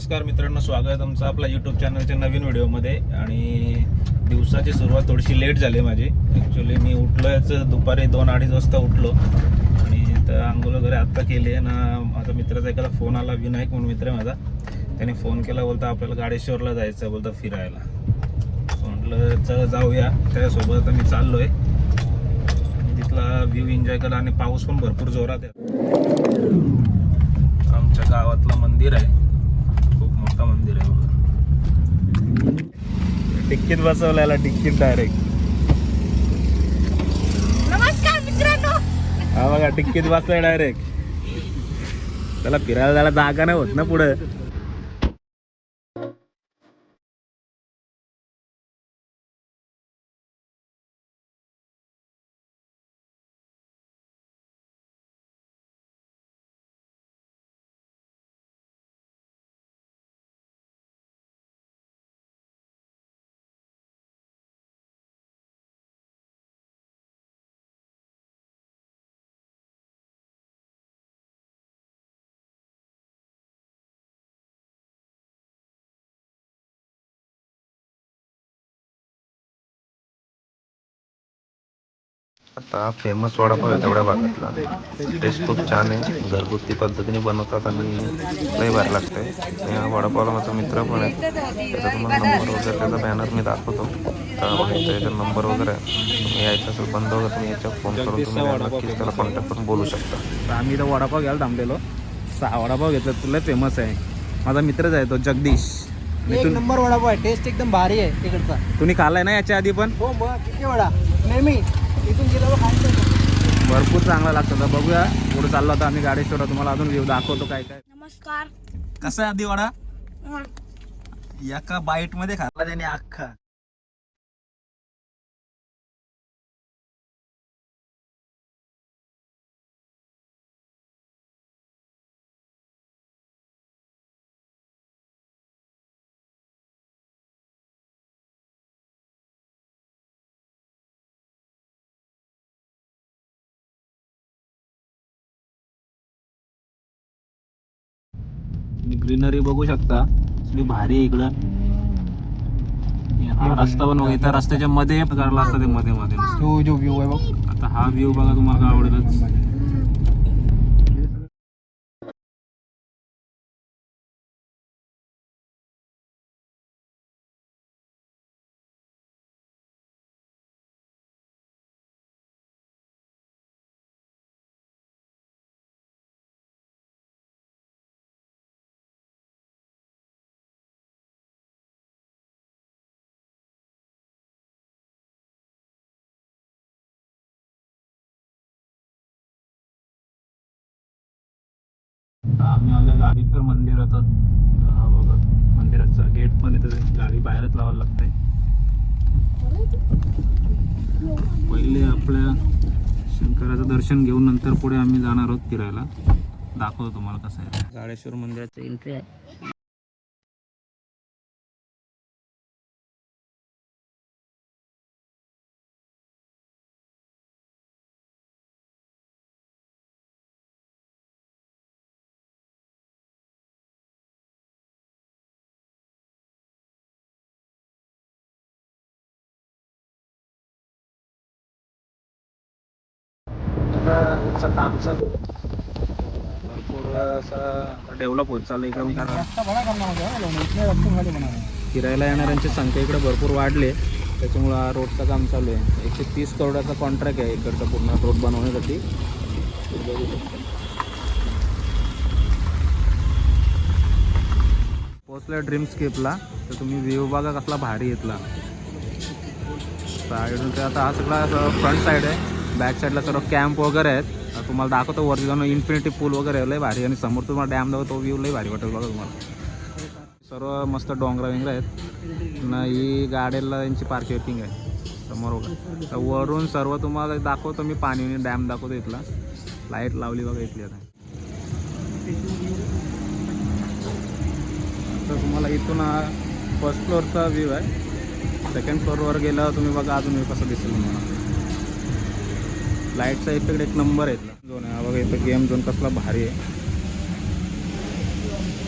नमस्कार मित्रांनो स्वागत आहे तुमचं आपल्या यूट्यूब चॅनलच्या नवीन व्हिडिओमध्ये. आणि दिवसाची सुरुवात थोडीशी लेट झाली माझी. ॲक्च्युली मी उठलोच दुपारी दोन अडीच वाजता उठलो. आणि तर आंघोळ वगैरे आत्ता केली आहे ना माझा मित्राचा एखादा फोन आला विनायक म्हणून मित्र माझा. त्याने फोन केला बोलता आपल्याला गाडेश्वरला जायचं बोलता फिरायला. म्हटलं चल जाऊया. त्याच्यासोबत आता मी चाललो आहे तिथला व्ह्यू एन्जॉय केला आणि पाऊस पण भरपूर जोरात आहे. आमच्या गावातलं मंदिर आहे. मोठं मंदिर आहे बघा. टिक्कीत बसवलं याला टिक्कीत डायरेक्ट नमस्कार मित्रांनो. हा बघा टिक्कीत बसलाय डायरेक्ट त्याला फिरायला जायला जागा नाही होत ना पुढे. आता फेमस वडापाव आहे तेवढ्या भागातला. टेस्ट खूप छान आहे. घरगुती पद्धतीने बनवतात आणि लई भारी लागतंय. आणि हा वडापावला माझा मित्र पण आहे. त्याचा तुम्हाला नंबर वगैरे त्याचा बॅनर मी दाखवतो. तर बघा इथं याचा नंबर वगैरे आहे तुम्ही यायचं असेल बंद वगैरे तुम्ही याच्यावर फोन करून तुम्ही नक्कीच त्याला कॉन्टॅक्ट करून बोलू शकता. तर आम्ही इथं वडापाव घ्यायला थांबलेलो. सहा वडापाव घेतला तुला फेमस आहे. माझा मित्रच आहे तो जगदीश. एक नंबर वडापाव आहे. टेस्ट एकदम भारी आहे तिकडचा. तुम्ही खाल्लाय ना याच्या आधी पण? हो मग किती वडा? नेहमी. भरपूर चांगला लागतं तर बघूया पुढे चाललो होता आम्ही गाडेश्वर तुम्हाला अजून व्ह्यू दाखवतो काय काय. नमस्कार. कसा आहे आधी वडा एका बाईटमध्ये खाल्ला त्याने अख्खा. ग्रीनरी बघू शकता. कसली भारी आहे इकडं. हा रस्ता पण बघा इथं रस्त्याच्या मध्ये काढला असता ते मध्ये मध्ये. तो जो व्ह्यू आहे बघ. आता हा व्ह्यू बघा तुम्हाला काय आवडेलच. आम्ही आलो गाडीकर मंदिरात हा बघा मंदिराचा गेट पण इथं गाडी बाहेरच लावायला लागते. पहिले आपल्या शंकराचं दर्शन घेऊन नंतर पुढे आम्ही जाणार आहोत फिरायला. दाखवतो तुम्हाला कसं आहे गाडेश्वर मंदिराचं एंट्री आहे. काम चालू भरपूर असं डेव्हलप होत चाललं इकडं कारण खाली बनवणार फिरायला येणाऱ्यांची संख्या इकडे भरपूर वाढली. त्याच्यामुळं हा रोडचं काम चालू आहे. एकशे तीस करोडाचा कॉन्ट्रॅक्ट आहे इकडचा पूर्ण रोड बनवण्यासाठी. बघू शकता. पोचल्या ड्रीम स्केपला. तर तुम्ही व्ह्यू बघा कसला भारी येतला साईडून ते आता हा सगळा फ्रंट साईड आहे. बॅक साईडला सर्व कॅम्प वगैरे आहेत. तुम्हाला दाखवतो वरती जाऊन इन्फिनिटी पूल वगैरे लय भारी. आणि समोर तुम्हाला डॅम दाखवतो तो व्ह्यू लय भारी वाटेल बघा तुम्हाला. सर्व मस्त डोंगरा विंगरा आहेत. ना ही गाड्याला यांची पार्किंग आहे समोर वगैरे तर वरून सर्व तुम्हाला दाखवतो मी पाणी डॅम दाखवतो इथला. लाइट लावली बघा इथली आता. तर तुम्हाला इथून हा फर्स्ट फ्लोअरचा व्ह्यू आहे. सेकंड फ्लोअरवर गेल्यावर तुम्ही बघा अजून कसं दिसेल तुम्हाला. लाईटचा इफेक्ट एक नंबर आहे. झोन आहे. बघा इथं गेम झोन कसला भारी आहे.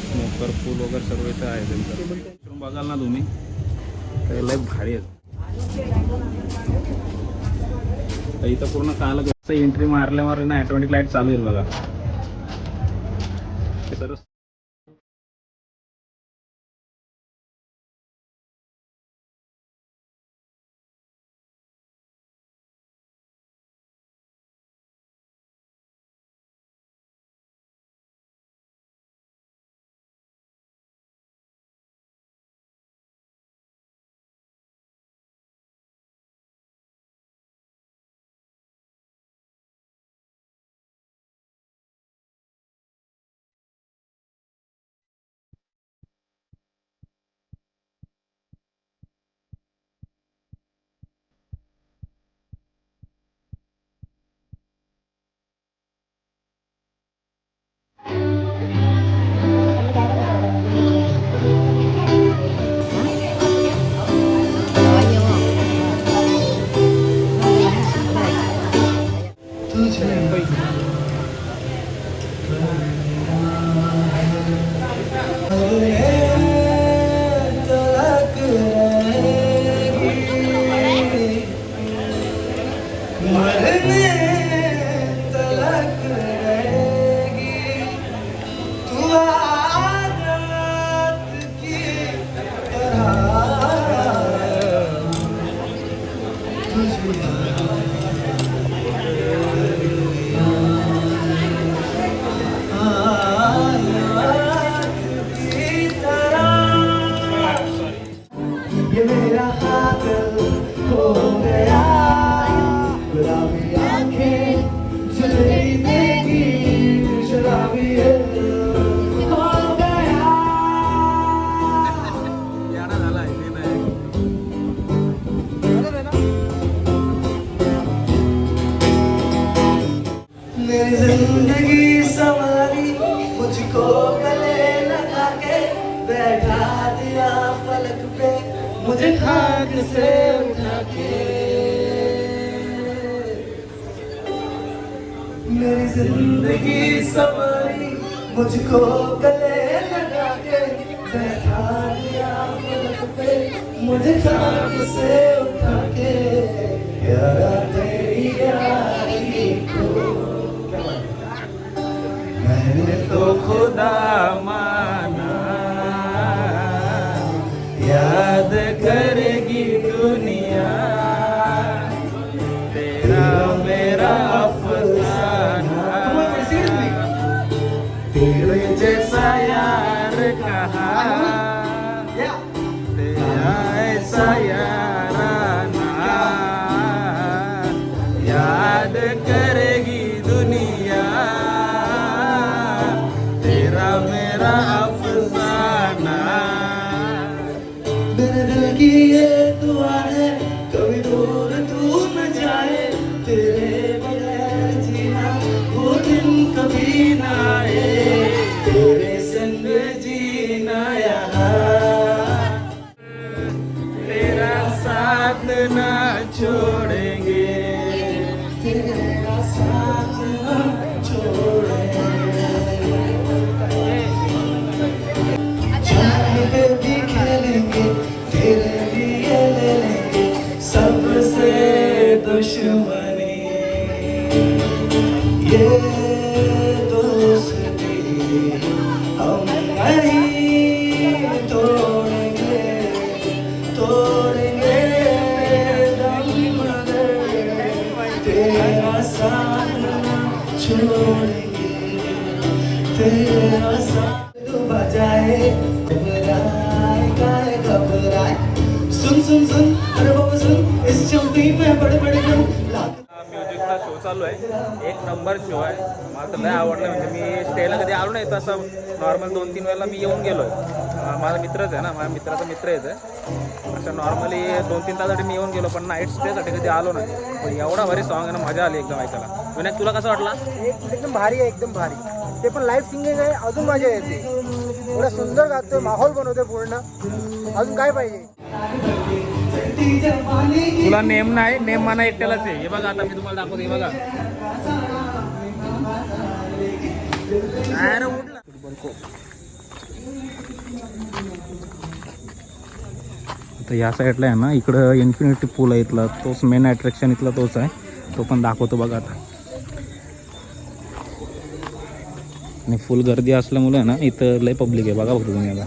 स्मोकर पूल वगैरे सर्व इथं आहे त्यांचं. बघाल ना तुम्ही. तर लय भारी आहेत. तर इथं पूर्ण काल एंट्री मारल्या मारल्या ना ॲटोमॅटिक लाइट चालू येईल बघा. ते जिंदगी सवारी मुझको गले लगा के बैठा दिया फलक पे मुझे खाक से उठा के मेरी जिंदगी सवारी मुझको गले लगा के बैठा दिया फलक पे मुझे खाक से उठा के प्यारा खुदा माना याद करेगी दुनिया। तेरा मेरा अफसाना। तेरे जैसा यार कहा? तेरा ऐसा याराना ये दोस्ती हम नहीं तोड़ेंगे तोड़ेंगे दम मगर तेरा साथ ना छोड़ेंगे तेरा साथ बजाए घबराए काहे घबराए सुन सुन सुन, अरे बाबा, सुन, इस चौकी में बड़े बड़े शो चालू आहे. एक नंबर शो आहे. मला तर लय आवडलं. म्हणजे मी स्टेला कधी आलो नाही तसं नॉर्मल दोन तीन वेळेला मी येऊन गेलो आहे माझा मित्रच आहे ना माझ्या मित्राचा मित्र येतं असं नॉर्मली दोन तीन तासाठी मी येऊन गेलो पण नाईट स्टेसाठी कधी आलो नाही. पण एवढा भारी सॉन्ग आहे ना मजा आली एकदम ऐकायला. विनायक तुला कसं वाटला? एकदम भारी आहे एकदम भारी. ते पण लाईव्ह सिंगिंग आहे अजून मजा येते. एवढा सुंदर गातोय माहोल बनवतोय पूर्ण. अजून काय पाहिजे? तुला नेम नाही नेम माना एकट्यालाच आहे. हे बघा आता मी तुम्हाला दाखवतो हे बघा. अरे उठला. तर या साईडला आहे ना इकडं इन्फिनिटी पूल आहे इथला. तोच मेन अट्रॅक्शन इथला तोच आहे. तो पण दाखवतो बघा आता. आणि फुल गर्दी असल्यामुळे ना इथं लय पब्लिक आहे. बघा बघतो तुम्ही आता.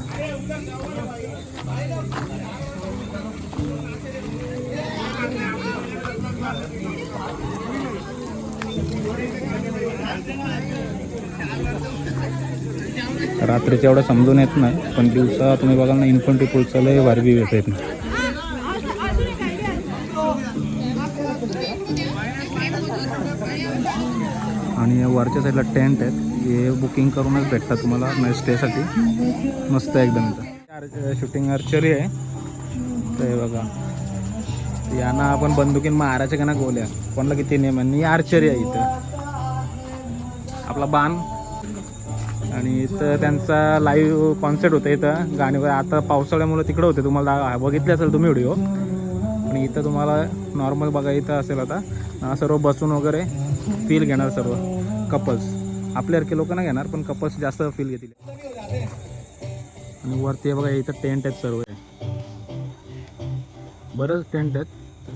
रात्रीच्या एवढं समजून येत नाही पण दिवसा तुम्ही बघाल ना इन्फंट्री पूलचं लय भारी व्यू येत आणि वरच्या साईडला टेंट आहेत. हे बुकिंग करूनच भेटतात तुम्हाला म्हणजे स्टेसाठी मस्त आहे एकदम. इथं शूटिंग आर्चरी आहे. तर हे बघा. यांना आपण बंदुकीन मारायच्या का ना गोल्या. कोणाला किती नेम आहे? आर्चरी आहे इथं. आपला बाण. आणि इथं त्यांचा लाईव्ह कॉन्सर्ट होतं इथं. गाणी वगैरे आता पावसाळ्यामुळे तिकडं होते. तुम्हाला बघितले असेल तुम्ही व्हिडिओ आणि इथं तुम्हाला नॉर्मल बघा इथं असेल आता. सर्व बसून वगैरे फील घेणार सर्व कपल्स आपल्यासारखे लोक नाही घेणार पण कपल्स जास्त फील घेतील. आणि वरती बघा इथं टेंट आहेत सर्व. बरंच टेंट आहेत.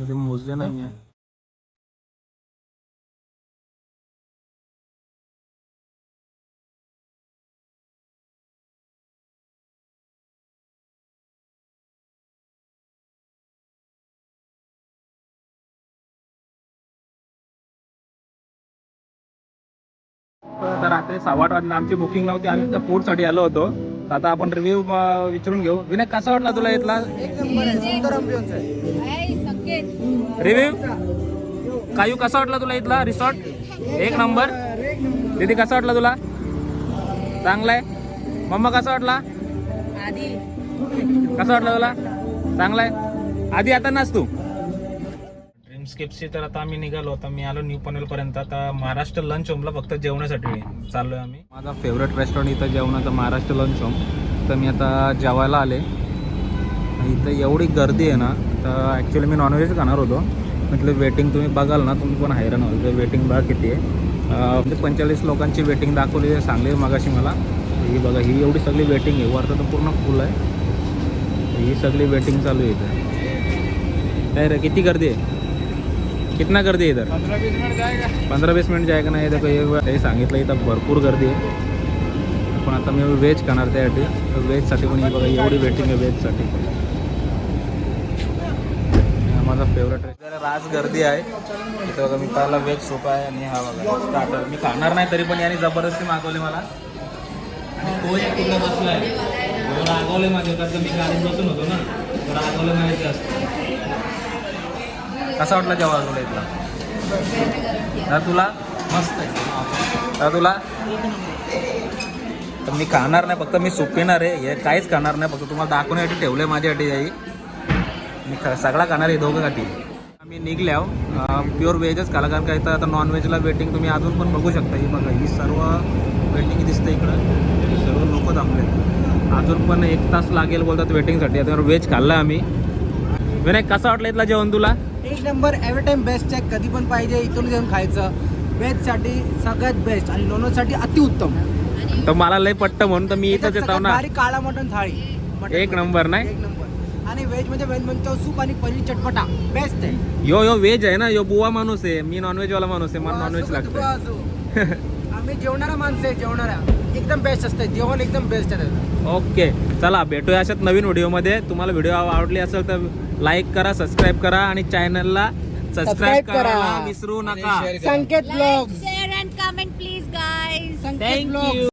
ते मोजले नाही आहे तर रात्री आठ वाजता आमची बुकिंग नव्हती आम्ही त्या फूडसाठी आलो होतो. आता आपण रिव्ह्यू विचारून घेऊ. विनायक कसा वाटला तुला इथला? संकेत कायू कसा वाटला तुला इथला रिसॉर्ट एक नंबर दीदी कसा वाटला तुला? चांगला आहे? मम्मा कसा वाटला? कसा वाटला तुला? चांगला आहे? आधी आता नाच तू. ड्रीम तर आता आम्ही निघालो. आता मी आलो न्यू पनवेल पर्यंत आता महाराष्ट्र लंच होमला फक्त जेवणासाठी चाललोय आम्ही. माझा फेवरेट रेस्टॉरंट इथं जेवणाचा महाराष्ट्र लंच होम तर मी आता जेवायला आले. इथं एवढी गर्दी आहे ना तर ॲक्च्युली मी नॉनव्हेज खाणार होतो. म्हटलं वेटिंग तुम्ही बघाल ना तुम्ही पण हैराण व्हाल. वेटिंग बघा किती आहे. म्हणजे पंचेचाळीस लोकांची वेटिंग दाखवली आहे सांगली मगाशी मला. ही बघा ही एवढी सगळी वेटिंग आहे. वरतं तर पूर्ण फुल आहे. ही सगळी वेटिंग चालू आहे इथं. काय रे किती गर्दी आहे? कितना गर्दी आहे इधर? पंधरा वीस मिनिट जायगा नाही देखो एक बार काही सांगितलं इथं भरपूर गर्दी आहे पण आता मी व्हेज खाणार त्यासाठी तर व्हेजसाठी पण बघा एवढी वेटिंग आहे व्हेजसाठी माझा फेवरेट आहे राज गर्दी आहे इथं बघा मी पाहिला व्हेज सोपा आहे आणि हा बघा स्टार्टर मी खाणार नाही तरी पण याने जबरदस्ती मागवली मला। आणि तो एक तिकडे बसला आहे रागवले माझे कारण मी गाडीत बसून होतो ना रागवले माहिती जास्त. कसा वाटला जेव्हा तुला इथला? तर तुला? मस्त आहे. तर तुला? तर मी खाणार नाही फक्त मी सूप पिणार आहे. हे काहीच खाणार नाही फक्त तुम्हाला दाखवण्यासाठी ठेवलं आहे माझ्यासाठी आई. मी ख- सगळा खाणार आहे दोघं काठी आम्ही निघल्या प्युअर व्हेजच खाला कारण का इथं आता नॉनव्हेजला वेटिंग तुम्ही अजून पण बघू शकता. ही बघा ही सर्व वेटिंग दिसते इकडं. सर्व लोक थांबले अजून पण एक तास लागेल बोलतात वेटिंगसाठी आता व्हेज खाल्लं आम्ही. विनायक कसा वाटलं इथलं जेवण तुला? एक नंबर एव्हरी टाइम बेस्ट आहे कधी पण पाहिजे इथून घेऊन खायचं. व्हेजसाठी सगळ्यात बेस्ट आणि नॉनव्हेजसाठी अतिउत्तम तर मला लय पट्ट म्हणून तर मी इथंच येतो ना. भारी काळा मटण थाळी. मटण एक. नंबर नाही? एक नंबर. आणि व्हेजमध्ये व्हेज म्हणतो सूप आणि पनीर चटपटा. बेस्ट आहे. यो यो व्हेज आहे ना? यो बुवा माणूस आहे. मी नॉनव्हेज वाला माणूस आहे. मला नॉनव्हेज असो लागतं असो. आम्ही जेवणारा माणसं आहे जेवणारा. एकदम बेस्ट असतं. जेवण एकदम बेस्ट आहे. त्याचं. ओके चला भेटूया अशात नवीन व्हिडिओमध्ये तुम्हाला व्हिडिओ आवडली असेल तर लाईक करा सबस्क्राईब करा आणि चॅनलला सबस्क्राईब Subscribe करा. करायला विसरू नका Sanket blog share and comment please guys Sanket Thank blog you.